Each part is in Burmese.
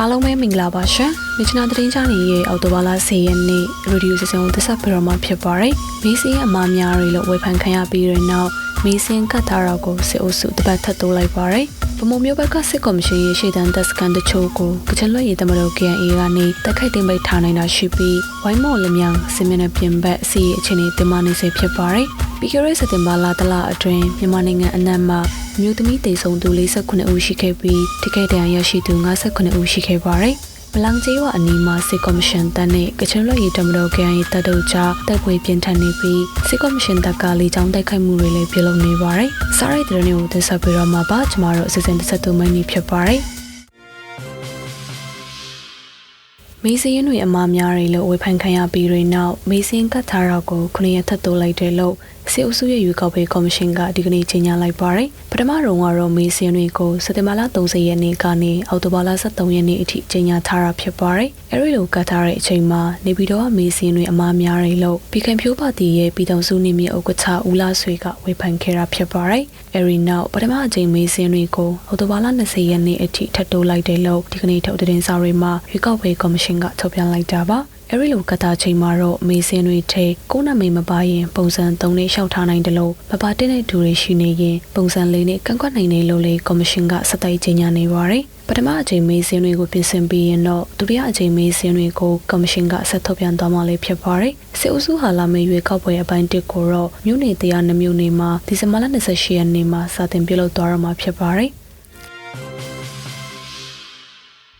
အားလုံးပဲမင်္ဂလာပါရှင်။မြချနာသတင်းချာနေရဲ့အော်တိုဘာလ10ရက်နေ့ရေဒီယိုစီစဉ်ကိုတက်ဆက်ပြတော့မှာဖြစ်ပါတယ်။မေးစင်းအမားများတွေလို့ဝေဖန်ခံရပြီးတဲ့နောက်မေးစင်းကတ်ထားတော့ကိုစစ်အုပ်စုတပတ်ထပ်တိုးလိုက်ပါတယ်။ ဗမိုမျိုးဘက်ကစစ်ကော်မရှင်ရဲ့ရှေ့တန်းတပ်စကန်တချို့ကိုကချင်လွတ်ရည်တမတော် KNA ကနေတက်ခိုက်တင်ပိတ်ထားနိုင်တာရှိပြီးဝိုင်းမော်လမြောင်စစ်မျက်နှာပြင်ဘက်အစီအချင်းတွေတင်မနေစေဖြစ်ပါတယ်။ပြီးခဲ့တဲ့စက်တင်ဘာလတလအတွင်းမြန်မာနိုင်ငံအနှံ့မှာအမျိုးသမီးတေဆုံသူ48ဦးရှိခဲ့ပြီးထိခိုက်ဒဏ်ရာရရှိသူ58ဦးရှိခဲ့ပါတယ်။ မလန်ကျေးဝအနီးမှာစစ်ကော်မရှင်တပ်နဲ့ကချင်လွတ်ရည်တမတော် KNA တပ်တို့ကြားတိုက်ပွဲပြင်းထန်နေပြီးစစ်ကော်မရှင်တပ်ကလေကြောင်းတိုက်ခိုက်မှုတွေလည်းပြုလုပ်နေပါတယ်။စားရိုက်တဲ့နေ့ကိုတက်ဆက်ပြီးတော့မှာပါကျမတို့အစီအစဉ်တစ်ဆက်သူမင်းကြီးဖြစ်ပါတယ်။မေးစင်းတွေအမားများတွေလို့ဝေဖန်ခံရပြီးတဲ့နောက်မေးစင်းကတ်ထားတော့ကိုခုနှစ်ရက်ထပ်တိုးလိုက်တယ်လို့ စစ်အုပ်စုရဲ့ရွေးကောက်ပွဲကော်မရှင်ကဒီကနေ့ကြေညာလိုက်ပါတယ်။ပထမတော့ကတော့မေးစင်းတွေကိုစက်တင်ဘာလ30ရက်နေ့ကနေအောက်တိုဘာလ23ရက်နေ့အထိကြေညာထားတာဖြစ်ပါတယ်။အဲဒီလိုကတ်ထားတဲ့အချိန်မှာနေပြည်တော်ကမေးစင်းတွေအမားများတွေလို့ပြည်ခံဖြိုးပါတီရဲ့ပြည်ထောင်စုနေမြေဥက္ကဋ္ဌဦးလာဆွေကဝေဖန်ခဲ့တာဖြစ်ပါတယ်။အဲဒီနောက်ပထမအကြိမ်မေးစင်းတွေကိုအောက်တိုဘာလ20ရက်နေ့အထိထပ်တိုးလိုက်တယ်လို့ဒီကနေ့ထုတ်တဲ့စာတွေမှာရွေးကောက်ပွဲကော်မရှင်ကထုတ်ပြန်လိုက်တာပါ။အဲဒီလိုကတာချိန်မှာတော့မေးစင်းတွေထဲကိုနာမေမပါရင်ပုံစံ3နဲ့ရှောက်ထားနိုင်တယ်လို့မပါတဲ့တဲ့သူတွေရှိနေရင်ပုံစံ၄နဲ့ကန့်ကွက်နိုင်တယ်လို့လေကော်မရှင်ကစတိုက်ကြေညာနေပါတယ်ပထမအချိန်မေးစင်းတွေကိုပြင်ဆင်ပြီးရင်တော့ဒုတိယအချိန်မေးစင်းတွေကိုကော်မရှင်ကဆက်ထုတ်ပြန်သွားမှလည်းဖြစ်ပါတယ်စစ်အုပ်စုဟာလာမယ့်ရွေးကောက်ပွဲအပိုင်းတစ်ကိုတော့မြို့နယ်တရားနှမြို့နယ်မှာဒီဇင်ဘာလ28ရက်နေ့မှာစတင်ပြုလုပ်သွားရမှာဖြစ်ပါတယ်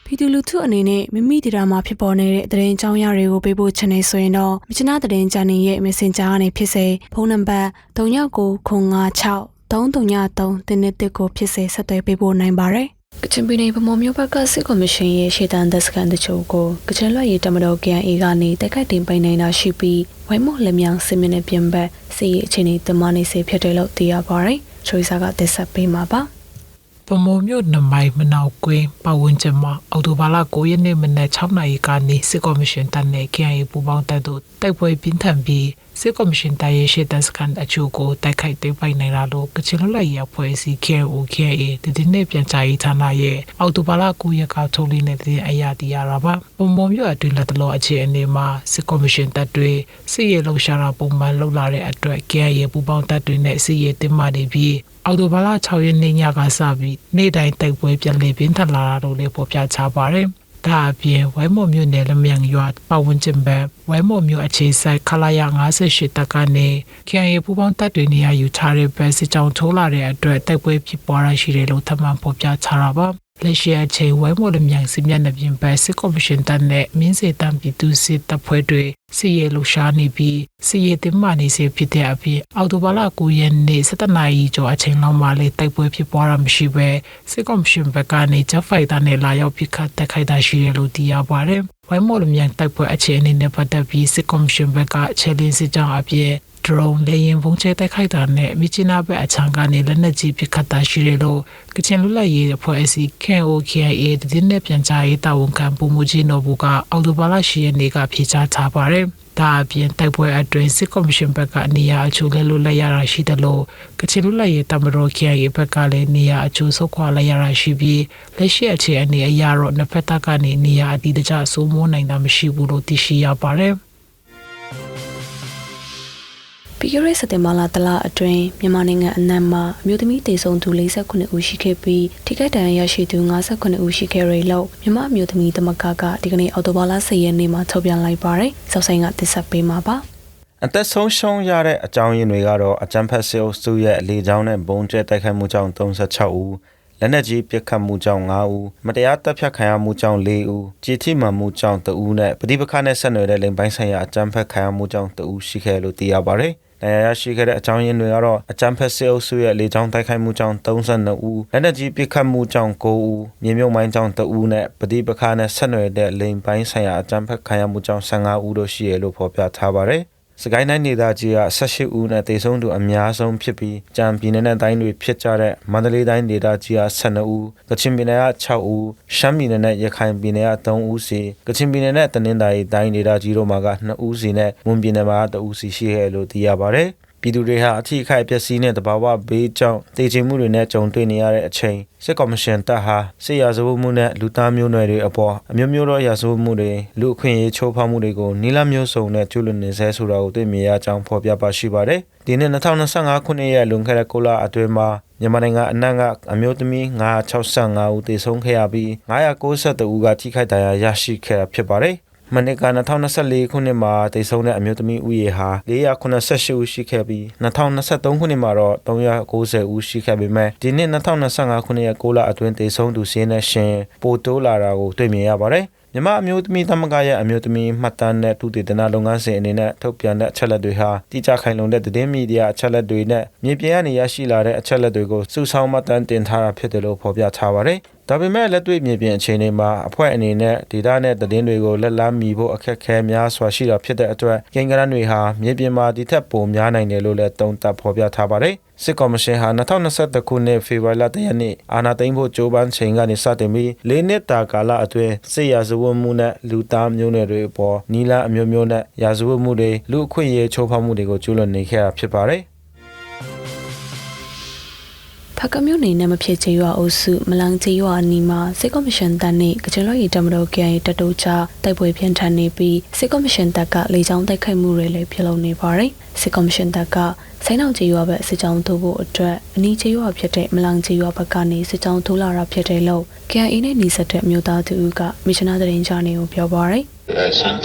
ပြည်သူလူထုအနေနဲ့မိမိဒေတာမှာဖြစ်ပေါ်နေတဲ့သတင်းအကြောင်းအရာတွေကိုပေးပို့ချင်နေဆိုရင်တော့မြချနာသတင်းချန်နယ်ရဲ့ Messenger ကနေဖြစ်စေဖုန်းနံပါတ်3996 333တင်းတစ်ကိုဖြစ်စေဆက်သွယ်ပေးပို့နိုင်ပါတယ်။ကချင်ပြည်နယ်ဗမော်မြို့ဘက်ကစစ်ကော်မရှင်ရဲ့ရှေ့တန်းတပ်စခန်းတချို့ကိုကချင်လွတ်ရေးတမတော် KNA ကနေတိုက်ခိုက်တင်ပိုင်နိုင်တာရှိပြီးဝိုင်းမော်လက်မြောင်စစ်မင်းနဲ့ပြင်ပစစ်ရေးအခြေအနေတမနေစေဖြစ်တယ်လို့သိရပါတယ်။ချိုးစားကတက်ဆက်ပေးမှာပါ။ ပမုံမြို့နမိုင်မနောက်ကွင်းပတ်ဝန်းကျင်မှာအော်တိုဘာလ9ရက်နေ့မနက်6နာရီကနေစစ်ကော်မရှင်တပ်နဲ့ KIA ပူးပေါင်းတပ်တို့တိုက်ပွဲပြင်းထန်ပြီး စစ်ကော်မရှင်တပ်ရဲ့ရှေ့တပ်စခန်းအချို့ကိုတိုက်ခိုက်သိမ်းပိုက်နိုင်လာလို့ကချင်လွတ်လပ်ရေးအဖွဲ့အစည်း KIO KIA တည်တည်နဲ့ပြန်ချရေးဌာနရဲ့အော်တိုဘာလ9ရက်ကထုတ်လေးနဲ့တဲ့အရာတီရတာပါပမုံမြို့အတွင်းလက်တလောအခြေအနေမှာစစ်ကော်မရှင်တပ်တွေစစ်ရေးလှုပ်ရှားတာပုံမှန်လှုပ်လာတဲ့အတွက် KIA ပူးပေါင်းတပ်တွေနဲ့စစ်ရေးတင်းမာနေပြီးအော်တိုဘာလ6ရက်နေ့ညကစပြီးနေ့တိုင်းတိုက်ပွဲပြန်လည်ပြင်းထန်လာတာလို့လည်းပေါ်ပြချပါတယ်။ ဒါအပြင်ဝိုင်းမော်မြို့နယ်လမြန်ရွာပတ်ဝန်းကျင်ဘက်ဝိုင်းမော်မြို့အခြေဆိုင်ခလာရ58တပ်ကနေ KIA ပူပေါင်းတပ်တွေနေရာယူထားတဲ့ဘက်စစ်ကြောင်းထိုးလာတဲ့အတွက်တိုက်ပွဲဖြစ်ပွားရရှိတယ်လို့ထပ်မံပေါ်ပြချတာပါ။ လက်ရှိအချိန်ဝိုင်းမော်လမြိုင်စစ်မျက်နှာပြင်ဘက်စစ်ကော်မရှင်တပ်နဲ့မင်းစေတံပြည်သူစစ်တပ်ဖွဲ့တွေစစ်ရေးလှုပ်ရှားနေပြီးစစ်ရေးတင်မာနေစေဖြစ်တဲ့အပြင်အော်တိုဘာလ9ရက်နေ့17နာရီကျော်အချိန်လောက်မှလည်းတိုက်ပွဲဖြစ်ပွားတာမရှိဘဲစစ်ကော်မရှင်ဘက်ကနေဂျက်ဖိုက်တာနဲ့လာရောက်ပစ်ခတ်တိုက်ခိုက်တာရှိတယ်လို့သိရပါတယ်။ဝိုင်းမော်လမြိုင်တိုက်ပွဲအခြေအနေနဲ့ပတ်သက်ပြီးစစ်ကော်မရှင်ဘက်ကအခြေလင်းစစ်ကြောင်းအပြင် drone လေရင်ပုံချဲတိုက်ခိုက်တာနဲ့မြချနာဘက်အချံကနေလက်နက်ကြီးပစ်ခတ်တာရှိတယ်လို့ကချင်လူလက်ရေးအဖွဲ့အစည်း KOKIA တည်င်းနဲ့ပြန်ကြားရေးတာဝန်ခံပုံမူကြီးနော်ဘူကအော်တိုဘာလ10ရက်နေ့ကဖြေကြားထားပါတယ်။ဒါအပြင်တိုက်ပွဲအတွင်းစစ်ကော်မရှင်ဘက်ကနေရာအချို့လည်းလွတ်လပ်ရတာရှိတယ်လို့ကချင်လူလက်ရေးတမတော် KIA ဘက်ကလည်းနေရာအချို့ဆုတ်ခွာလိုက်ရတာရှိပြီးလက်ရှိအခြေအနေအရတော့နှစ်ဖက်တပ်ကနေနေရာအတီးတကျစိုးမိုးနိုင်တာမရှိဘူးလို့သိရှိရပါတယ်။ ပြီးခဲ့တဲ့စက်တင်ဘာလတလအတွင်းမြန်မာနိုင်ငံအနှံ့မှာအမျိုးသမီးတေဆုံးသူ48ဦးရှိခဲ့ပြီးထိခိုက်ဒဏ်ရာရရှိသူ58ဦးရှိခဲ့ရလို့မြန်မာအမျိုးသမီးသမဂ္ဂကဒီကနေ့အော်တိုဘာလ10ရက်နေ့မှာထုတ်ပြန်လိုက်ပါတယ်။စောက်ဆိုင်ကတစ်ဆက်ပေးမှာပါ။အသက်ဆုံးရှုံးရတဲ့အကြောင်းရင်းတွေကတော့အကြမ်းဖက်စစ်အုပ်စုရဲ့အလေကြောင်းနဲ့ဘုံကျဲတိုက်ခိုက်မှုကြောင့်36ဦးလက်နက်ကြီးပစ်ခတ်မှုကြောင့်9ဦးမတရားတပ်ဖြတ်ခံရမှုကြောင့်4ဦးကြေထိမှန်မှုကြောင့်2ဦးနဲ့ပဋိပက္ခနဲ့ဆက်နွယ်တဲ့လိမ်ပိုင်းဆိုင်ရာအကြမ်းဖက်ခံရမှုကြောင့်2ဦးရှိခဲ့လို့သိရပါတယ်။ နိုင်ရရှိခဲ့တဲ့အကြောင်းရင်းတွေကတော့အကြမ်းဖက်စစ်အုပ်စုရဲ့လေကြောင်းတိုက်ခိုက်မှုကြောင့်32ဦးလက်နက်ကြီးပစ်ခတ်မှုကြောင့်9ဦးမြေမြုပ်မိုင်းကြောင့်2ဦးနဲ့ပဋိပက္ခနဲ့ဆက်နွယ်တဲ့လိမ်ပိုင်းဆိုင်ရာအကြမ်းဖက်ခံရမှုကြောင့်15ဦးတို့ရှိရလို့ဖော်ပြထားပါတယ်။ စကိုင်းတိုင်းဒေသကြီးက18ဦးနဲ့တေဆုံးသူအများဆုံးဖြစ်ပြီးကြံပြည်နယ်နဲ့တိုင်းတွေဖြစ်ကြတဲ့မန္တလေးတိုင်းဒေသကြီးက12ဦးကချင်ပြည်နယ်က6ဦးရှမ်းပြည်နယ်နဲ့ရခိုင်ပြည်နယ်က3ဦးစီကချင်ပြည်နယ်နဲ့တနင်္သာရီတိုင်းဒေသကြီးတို့မှာက2ဦးစီနဲ့မွန်ပြည်နယ်မှာ2ဦးစီရှိခဲ့လို့သိရပါတယ် ပြည်သူတွေဟာအထီးအခိုက်အပျက်စီးနဲ့တဘာဝဘေးကြောင့်တည်ချင်မှုတွေနဲ့ကြုံတွေ့နေရတဲ့အချိန်စစ်ကော်မရှင်တပ်ဟာစစ်ရာဇဝတ်မှုနဲ့လူသားမျိုးနွယ်တွေအပေါ်အမျိုးမျိုးသောရာဇဝတ်မှုတွေလူအခွင့်အရေးချိုးဖောက်မှုတွေကိုနီလာမျိုးစုံနဲ့ကျူးလွန်နေဆဲဆိုတာကိုတွေ့မြင်ရကြောင်းဖော်ပြပါရှိပါတယ်။ဒီနှစ်2025ခုနှစ်ရဲ့လွန်ခဲ့တဲ့ကိုလာအတွင်းမှာမြန်မာနိုင်ငံအနှံ့ကအမျိုးသမီး965ဦးသေဆုံးခဲ့ရပြီး992ဦးကထိခိုက်ဒဏ်ရာရရှိခဲ့တာဖြစ်ပါတယ်။ မနစ်က2024ခုနှစ်မှာတိတ်ဆုံးတဲ့အမျိုးသမီးဦးရေဟာ488ဦးရှိခဲ့ပြီး2023ခုနှစ်မှာတော့390ဦးရှိခဲ့ပေမဲ့ဒီနှစ်2025ခုနှစ်ရဲ့6လအတွင်းတိတ်ဆုံးသူစီးနဲ့ရှင်ပိုတိုးလာတာကိုတွေ့မြင်ရပါတယ်။ မြမအမျိုးသမီးသမဂ္ဂရဲ့အမျိုးသမီးမှတ်တမ်းနဲ့သူတည်တနာလုပ်ငန်းစဉ်အနေနဲ့ထုတ်ပြန်တဲ့အချက်လက်တွေဟာတိကျခိုင်လုံတဲ့သတင်းမီဒီယာအချက်လက်တွေနဲ့မြေပြင်ကနေရရှိလာတဲ့အချက်လက်တွေကိုစုဆောင်းမှတ်တမ်းတင်ထားတာဖြစ်တယ်လို့ဖော်ပြထားပါတယ်။ဒါပေမဲ့လက်တွေ့မြေပြင်အခြေအနေမှာအဖွဲ့အနေနဲ့ဒေတာနဲ့သတင်းတွေကိုလက်လန်းမီဖို့အခက်အခဲများစွာရှိတာဖြစ်တဲ့အတွက်ကိန်းဂရန်တွေဟာမြေပြင်မှာဒီထက်ပိုများနိုင်တယ်လို့လည်းတုံ့တက်ဖော်ပြထားပါတယ်။ စစ်ကော်မရှင်ဟာ2021ခုနှစ်ဖေဖော်ဝါရီလတရက်နေ့အာဏာသိမ်းဖို့ကြိုးပမ်းချိန်ကနေစတင်ပြီး၄နှစ်တာကာလအတွင်းစစ်ရာဇဝတ်မှုနဲ့လူသားမျိုးနွယ်တွေအပေါ်နီလာအမျိုးမျိုးနဲ့ရာဇဝတ်မှုတွေလူအခွင့်အရေးချိုးဖောက်မှုတွေကိုကျူးလွန်နေခဲ့တာဖြစ်ပါတယ်။ ဟာကမြို့နေနဲ့မဖြစ်ချေရွာအုပ်စုမလန်းချေရွာအနီးမှာစစ်ကော်မရှင်တပ်နဲ့ကချင်လွှတ်ရေးတမတော်ကရင်တတိုးချတိုက်ပွဲပြင်းထန်နေပြီးစစ်ကော်မရှင်တပ်ကလေကြောင်းတိုက်ခိုက်မှုတွေလည်းပြုလုပ်နေပါတယ်။စစ်ကော်မရှင်တပ်ကဆိုင်းအောင်ချေရွာဘက်စစ်ကြောင်းထိုးဖို့အတွက်အနီးချေရွာဖြစ်တဲ့မလန်းချေရွာဘက်ကနေစစ်ကြောင်းထိုးလာတာဖြစ်တယ်လို့ KIA နဲ့နေဆက်တဲ့မြို့သားသူကမစ်ရှင်နာတရင်ချာနေကိုပြောပါတယ်။ဆိုင်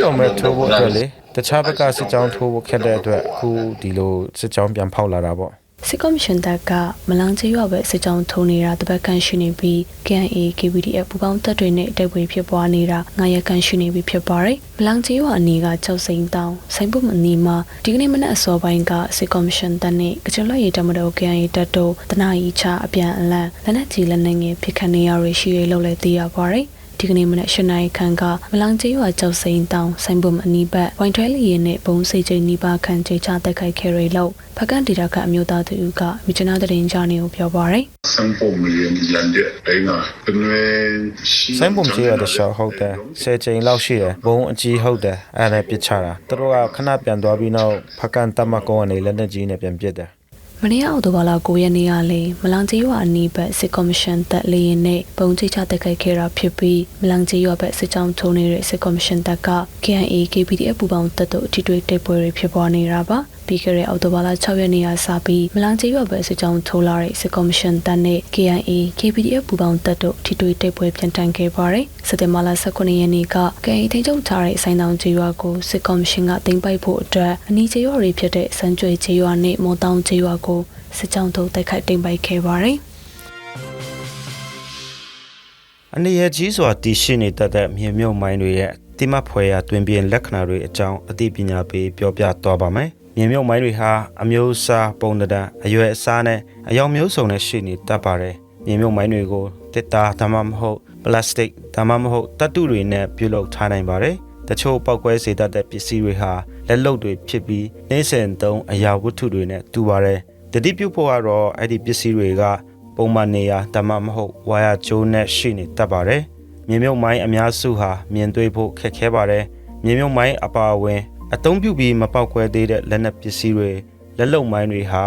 တော်မဲ့ထိုးဖို့အတွက်လေ တခြားဘက်ကစစ်ကြောင်းထိုးဖို့ခက်တဲ့အတွက်အခုဒီလိုစစ်ကြောင်းပြန်ဖောက်လာတာပေါ့စစ်ကော်မရှင်တပ်ကမလန်းချေရွာပဲစစ်ကြောင်းထုံနေတာတပတ်ခန့်ရှိနေပြီး KNA KPDF ပူပေါင်းတပ်တွေနဲ့တိုက်ပွဲဖြစ်ပွားနေတာငါရက်ခန့်ရှိနေပြီဖြစ်ပါတယ်။မလန်းချေရွာအနီးကကြောက်စိန်တောင်ဆိုင်ပုမအနီးမှာဒီကနေ့မနက်အစောပိုင်းကစစ်ကော်မရှင်တပ်နဲ့ကချင်လွတ်ရေးတပ်မတော် KNA တပ်တို့တနအီချအပြန်အလှန်လက်နက်ကြီးလက်နက်ငယ်ပစ်ခတ်နေရရရှိရလို့လည်းသိရပါတယ်။ ဒီကနေ့မနက်၈နာရီခန့်ကမလောင်ကျေးရွာကျောက်စိန်တောင်ဆိုင်ပုံအနီးဘက်ဝိုင်ထွဲလီရင်နဲ့ဘုံစေချိန်နီးပါးခန့်ကျေးချတိုက်ခိုက်ခဲ့ရလို့ဖကန်ဒေတာကအမျိုးသားသူကမြချနာတရင်ကြားနေကိုပြောပါရယ်ဆိုင်ပုံရင်ရန်တဲ့ဒိုင်းနာပင်ဝဲဆိုင်ပုံကျေးရတဲ့ရှောက်ဟုတ်တယ်ဆယ်ချိန်လောက်ရှိတယ်ဘုံအကြီးဟုတ်တယ်အဲ့ဒါပစ်ချတာသူတို့ကခဏပြန်သွားပြီးနောက်ဖကန်တမကုန်းကနေလက်နဲ့ကြီးနဲ့ပြန်ပစ်တယ် မနေ့အောက်တိုဘာလ9ရက်နေ့ကလေမလန်ကျေးရွာအနီးဘက်စစ်ကော်မရှင်တပ်လေရင်နဲ့ပုံချိတ်ချတက်ခိုက်ခဲ့တာဖြစ်ပြီးမလန်ကျေးရွာဘက်စစ်ကြောင်းထုံနေတဲ့စစ်ကော်မရှင်တပ်က KNA KPDF ပူပေါင်းတပ်တို့အထီးတွေတိုက်ပွဲတွေဖြစ်ပွားနေတာပါပြီးခဲ့တဲ့အောက်တိုဘာလ6ရက်နေ့ကစပြီးမလန်ကျေးရွာဘက်စစ်ကြောင်းထိုးလာတဲ့စစ်ကော်မရှင်တပ်နဲ့ KNA KPDF ပူပေါင်းတပ်တို့ထိတွေ့တိုက်ပွဲပြန်တန်းခဲ့ပါတယ်။စက်တင်ဘာလ18ရက်နေ့က KNA ထိန်းချုပ်ထားတဲ့စိုင်းတောင်ကျေးရွာကိုစစ်ကော်မရှင်ကတင်ပိုက်ဖို့အတွက်အနီးကျေးရွာတွေဖြစ်တဲ့စမ်းကျွေကျေးရွာနဲ့မော်တောင်ကျေးရွာကိုစစ်ကြောင်းထိုးတိုက်ခိုက်တင်ပိုက်ခဲ့ပါတယ်။အနေရကြီးစွာတည်ရှိနေတတ်တဲ့မြေမြုပ်မိုင်းတွေရဲ့တိမဖွယ်ရာတွင်ပြင်လက္ခဏာတွေအကြောင်းအသိပညာပေးပြောပြသွားပါမယ်။ မြေမြုပ်မိုင်းတွေဟာအမျိုးအစားပုံသဏ္ဍာန်အရွယ်အစားနဲ့အယောင်မျိုးစုံနဲ့ရှိနေတတ်ပါတယ်။မြေမြုပ်မိုင်းတွေကိုတစ်တာဒါမှမဟုတ်ပလတ်စတစ်ဒါမှမဟုတ်တတ်တုတွေနဲ့ပြုလုပ်ထားနိုင်ပါတယ်။တချို့ပောက်ကွဲစေတတ်တဲ့ပစ္စည်းတွေဟာလက်လုပ်တွေဖြစ်ပြီးနှင်းစင်သုံးအရာဝတ္ထုတွေနဲ့တူပါတယ်။တတိပြုဖို့ကတော့အဲ့ဒီပစ္စည်းတွေကပုံမှန်နေရာဒါမှမဟုတ်ဝါယာကျိုးနဲ့ရှိနေတတ်ပါတယ်။မြေမြုပ်မိုင်းအများစုဟာမြင်တွေ့ဖို့ခက်ခဲပါတယ်။မြေမြုပ်မိုင်းအပါအဝင် အသုံးပြုပြီးမပေါက်ကွဲသေးတဲ့လက်နက်ပစ္စည်းတွေလက်လုံမိုင်းတွေဟာ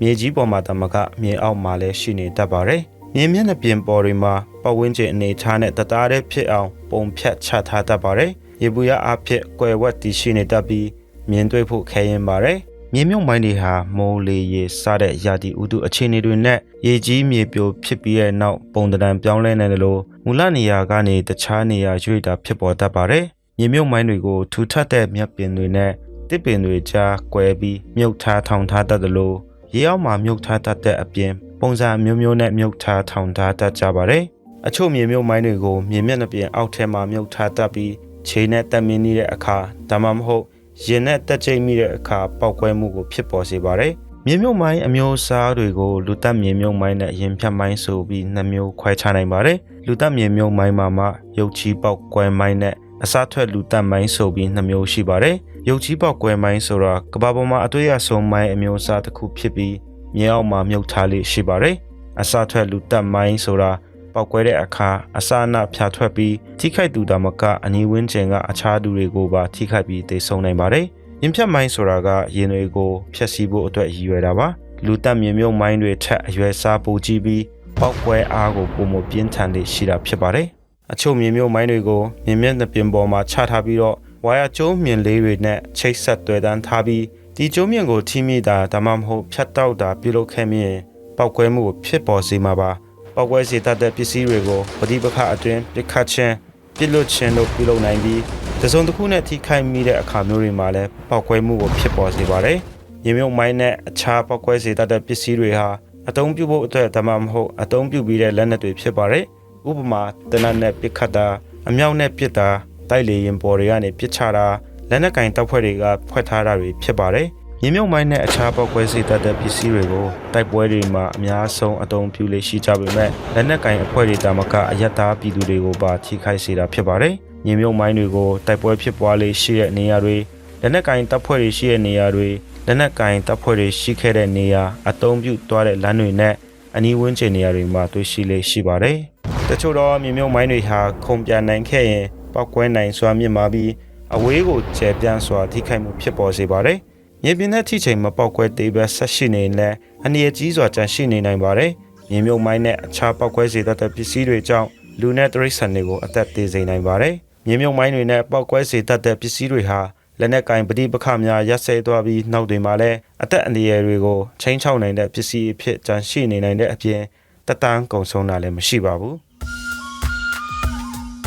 မြေကြီးပေါ်မှာတမကမြေအောက်မှာလည်းရှိနေတတ်ပါတယ်။မြေမျက်နှာပြင်ပေါ်တွေမှာပတ်ဝန်းကျင်အနေထားနဲ့တသားတည်းဖြစ်အောင်ပုံဖြတ်ချထားတတ်ပါတယ်။ရေပူရအဖြစ်ကွယ်ဝက်တည်ရှိနေတတ်ပြီးမြင်တွေ့ဖို့ခဲရင်ပါတယ်။မြေမြုပ်မိုင်းတွေဟာမိုးလေရေစတဲ့ရာသီဥတုအခြေအနေတွေနဲ့ရေကြီးမြေပြိုဖြစ်ပြီးတဲ့နောက်ပုံတံပြောင်းလဲနေတယ်လို့မူလနေရာကနေတခြားနေရာရွေ့တာဖြစ်ပေါ်တတ်ပါတယ်။ မြေမြုပ်မိုင်းတွေကိုထူထပ်တဲ့မြက်ပင်တွေနဲ့တစ်ပင်တွေကြားကွဲပြီးမြုပ်ထားထောင်ထားတတ်တယ်လို့ရေအောက်မှာမြုပ်ထားတတ်တဲ့အပြင်ပုံစံအမျိုးမျိုးနဲ့မြုပ်ထားထောင်ထားတတ်ကြပါတယ်။အချို့မြေမြုပ်မိုင်းတွေကိုမြေမျက်နှာပြင်အောက်ထဲမှာမြုပ်ထားတတ်ပြီးခြေနဲ့တက်မင်းနေတဲ့အခါဒါမှမဟုတ်ရင်နဲ့တက်ချိတ်မိတဲ့အခါပောက်ကွဲမှုကိုဖြစ်ပေါ်စေပါတယ်။မြေမြုပ်မိုင်းအမျိုးအစားတွေကိုလူတက်မြေမြုပ်မိုင်းနဲ့ရင်ဖြတ်မိုင်းဆိုပြီးနှစ်မျိုးခွဲခြားနိုင်ပါတယ်။လူတက်မြေမြုပ်မိုင်းမှာမှရုပ်ချီပောက်ကွဲမိုင်းနဲ့ အစားထွက်လူတက်မိုင်းဆိုပြီးနှစ်မျိုးရှိပါတယ်။ရုပ်ချီပောက်ကွဲမိုင်းဆိုတာကဘာပေါ်မှာအတွေ့အဆုံမိုင်းအမျိုးအစားတစ်ခုဖြစ်ပြီးမြေအောက်မှာမြုပ်ထားလေးရှိပါတယ်။အစားထွက်လူတက်မိုင်းဆိုတာပောက်ကွဲတဲ့အခါအစာအနဖြာထွက်ပြီးထိခိုက်သူဒါမကအနီးဝန်းကျင်ကအခြားသူတွေကိုပါထိခိုက်ပြီးသေဆုံးနိုင်ပါတယ်။ရင်ဖြတ်မိုင်းဆိုတာကရင်တွေကိုဖျက်ဆီးဖို့အတွက်ရည်ရွယ်တာပါလူတက်မြေမြုပ်မိုင်းတွေထက်အရွယ်စားပိုကြီးပြီးပောက်ကွဲအားကိုပုံမပြင်းထန်လေးရှိတာဖြစ်ပါတယ် အချို့မြေမြုပ်မိုင်းတွေကိုမြင်မျက်နှာပြင်ပေါ်မှာချထားပြီးတော့ဝါယာကျုံးမြင်လေးတွေနဲ့ချိတ်ဆက်တွေ့တန်းထားပြီးဒီကျုံးမြင်ကိုထိမိတာဒါမှမဟုတ်ဖြတ်တောက်တာပြုလုပ်ခဲ့မြင်ပောက်ကွဲမှုကိုဖြစ်ပေါ်စေမှာပါပောက်ကွဲစေတတ်တဲ့ပစ္စည်းတွေကိုပဋိပက္ခအတွင်းပြစ်ခတ်ခြင်းပြစ်လွတ်ခြင်းတို့ပြုလုပ်နိုင်ပြီးတစုံတစ်ခုနဲ့ထိခိုက်မိတဲ့အခါမျိုးတွေမှာလည်းပောက်ကွဲမှုကိုဖြစ်ပေါ်စေပါတယ်။ရေမြုပ်မိုင်းနဲ့အခြားပောက်ကွဲစေတတ်တဲ့ပစ္စည်းတွေဟာအသုံးပြုဖို့အတွက်ဒါမှမဟုတ်အသုံးပြုပြီးတဲ့လက်နက်တွေဖြစ်ပါတယ်။ ဥပမာတနတ်နဲ့ပစ်ခတ်တာအမြောက်နဲ့ပစ်တာတိုက်လေရင်ပေါ်တွေကနေပစ်ချတာလက်နက်ကင်တပ်ဖွဲ့တွေကဖွက်ထားတာတွေဖြစ်ပါတယ်။မြေမြုပ်မိုင်းနဲ့အခြားပောက်ကွဲစေတတ်တဲ့ပစ္စည်းတွေကိုတိုက်ပွဲတွေမှာအများဆုံးအသုံးပြုလေရှိကြပေမဲ့လက်နက်ကင်အဖွဲ့တွေတာမကအယက်သားပြည်သူတွေကိုပါထိခိုက်စေတာဖြစ်ပါတယ်။မြေမြုပ်မိုင်းတွေကိုတိုက်ပွဲဖြစ်ပွားလေရှိတဲ့နေရာတွေလက်နက်ကင်တပ်ဖွဲ့တွေရှိတဲ့နေရာတွေလက်နက်ကင်တပ်ဖွဲ့တွေရှိခဲ့တဲ့နေရာအသုံးပြုသွားတဲ့လမ်းတွေနဲ့အနီးဝန်းကျင်နေရာတွေမှာတွေ့ရှိလေရှိပါတယ်။ တချို့တော့မြေမြုပ်မိုင်းတွေဟာခုံပြန်နိုင်ခဲ့ရင်ပောက်ကွဲနိုင်စွာမြင့်မာပြီးအဝေးကိုကျဲပြန့်စွာထိခိုက်မှုဖြစ်ပေါ်စေပါတယ်။မြေပြင်တဲ့ထိချိန်မပောက်ကွဲသေးပဲဆက်ရှိနေရင်လည်းအနည်းကြီးစွာကြန့်ရှိနေနိုင်ပါတယ်။မြေမြုပ်မိုင်းနဲ့အခြားပောက်ကွဲစေတတ်တဲ့ပစ္စည်းတွေကြောင့်လူနဲ့တရိษံတွေကိုအသက်သေစေနိုင်ပါတယ်။မြေမြုပ်မိုင်းတွေနဲ့ပောက်ကွဲစေတတ်တဲ့ပစ္စည်းတွေဟာလက်နက်ကင်ပဋိပက္ခများရပ်ဆဲသွားပြီးနောက်တွေမှာလည်းအသက်အန္တရာယ်တွေကိုချိန်ချောက်နိုင်တဲ့ပစ္စည်းအဖြစ်ကြန့်ရှိနေနိုင်တဲ့အပြင်တက်တန်းကုံဆုံးတာလည်းမရှိပါဘူး